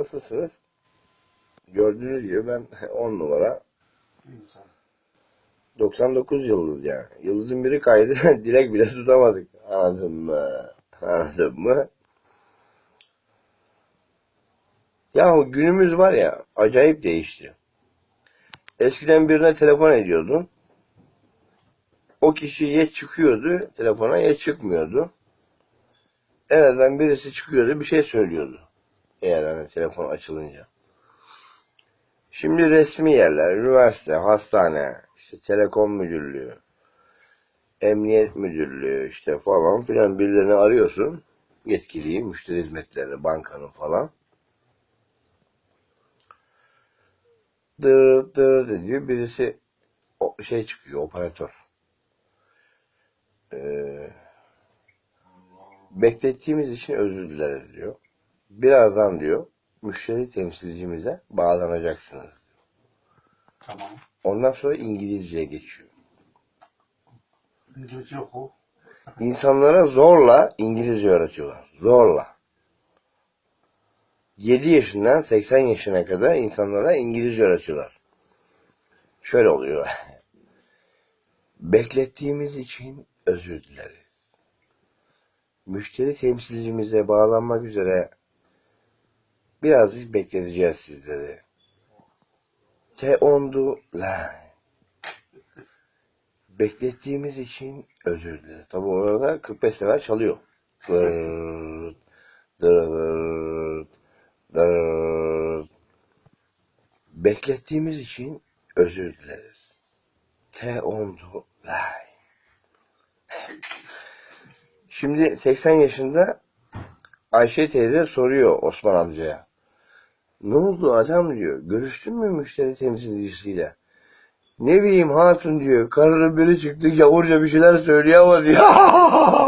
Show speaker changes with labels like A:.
A: Nasılsınız? Gördüğünüz gibi ben 10 numara.
B: İnsan.
A: 99 yıldız yani. Yıldızın biri kaydı. Dilek bile tutamadık. Anladın mı? Anladın mı? Ya günümüz var ya acayip değişti. Eskiden birine telefon ediyordun. O kişi ya çıkıyordu telefona ya çıkmıyordu. En azından birisi çıkıyordu bir şey söylüyordu. Eğer hani telefon açılınca. Şimdi resmi yerler, üniversite, hastane, işte telekom müdürlüğü, emniyet müdürlüğü işte falan filan birilerini arıyorsun. Yetkiliyi, müşteri hizmetleri, bankanın falan. Dır dır diyor. Birisi o şey çıkıyor, operatör. Ee, beklettiğimiz için özür dileriz diyor. Birazdan diyor müşteri temsilcimize bağlanacaksınız.
B: Tamam.
A: Ondan sonra İngilizceye geçiyor.
B: İngilizce oku.
A: İnsanlara zorla İngilizce öğretiyorlar. Zorla. 7 yaşından 80 yaşına kadar insanlara İngilizce öğretiyorlar. Şöyle oluyor. Beklettiğimiz için özür dileriz. Müşteri temsilcimize bağlanmak üzere birazcık bekleteceğiz sizleri. T10'du line. Beklettiğimiz için özür dileriz. Tabi orada 45 sefer çalıyor. Dırırt, dırırt, dırırt. Beklettiğimiz için özür dileriz. T10'du line. Şimdi 80 yaşında Ayşe teyze soruyor Osman amcaya. Ne oldu adam diyor. Görüştün mü müşteri temsilcisiyle? Ne bileyim hatun diyor. Karının biri çıktı yavurca bir şeyler söylüyor ama diyor.